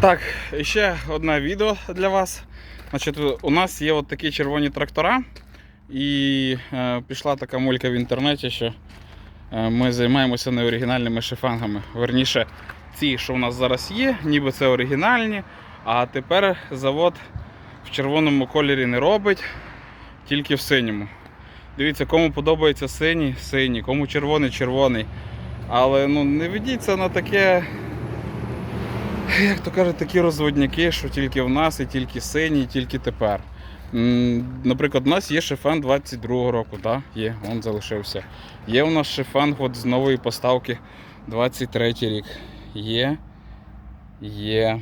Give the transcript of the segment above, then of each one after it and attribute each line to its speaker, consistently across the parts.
Speaker 1: Так, і ще одне відео для вас. Значить, у нас є от такі червоні трактора, і е, пішла така мулька в інтернеті, що е, ми займаємося неоригінальними шифангами. Верніше, ці, що у нас зараз є, ніби це оригінальні, а тепер завод в червоному кольорі не робить, тільки в синьому. Дивіться, кому подобається синій, синій, кому червоний, червоний. Але ну, не ведіться на таке як то кажуть, такі розводняки, що тільки в нас і тільки сині, і тільки тепер. Наприклад, у нас є шифан 22-го року, да? є, він залишився. Є у нас шифан от з нової поставки 23 рік. Є. Є.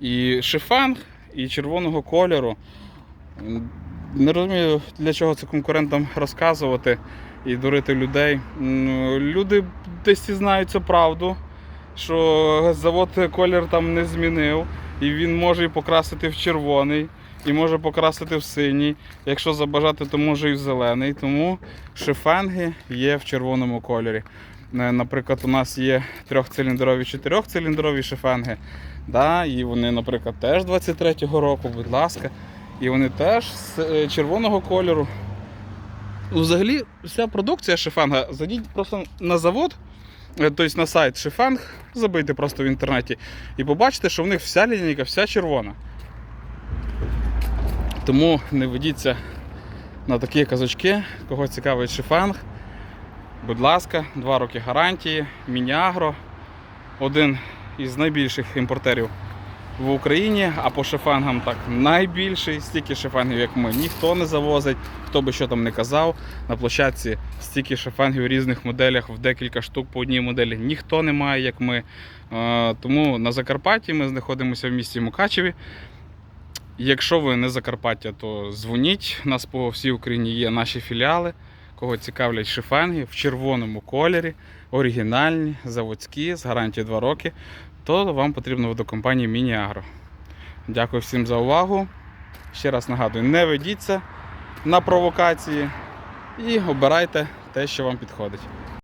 Speaker 1: І шифан, і червоного кольору. Не розумію, для чого це конкурентам розказувати і дурити людей. Люди десь знають цю правду що завод колір там не змінив, і він може і покрасити в червоний, і може покрасити в синій. Якщо забажати, то може і в зелений. Тому шифенги є в червоному кольорі. Е, Наприклад, у нас є трьохциліндрові, чотирьохциліндрові шифенги. Да, і вони, наприклад, теж 23-го року, будь ласка. І вони теж з е, червоного кольору. Ну, Взагалі, вся продукція шифенга, зайдіть просто на завод, тобто на сайт Шифанг, забийте просто в інтернеті і побачите, що в них вся лінійка, вся червона. Тому не ведіться на такі казочки, кого цікавить шифанг. Будь ласка, 2 роки гарантії, Мініагро, один із найбільших імпортерів в Україні, а по шифангам так найбільший, стільки шифангів, як ми, ніхто не завозить, хто би що там не казав. На площадці стільки шифангів в різних моделях, в декілька штук по одній моделі ніхто не має, як ми. Е, Тому на Закарпатті ми знаходимося в місті Мукачеві. Якщо ви не Закарпаття, то дзвоніть. У нас по всій Україні є наші філіали, кого цікавлять шифанги в червоному кольорі, оригінальні, заводські, з гарантією 2 роки, то вам потрібно до компанії Мініагро. Дякую всім за увагу. Ще раз нагадую, не ведіться на провокації і обирайте те, що вам підходить.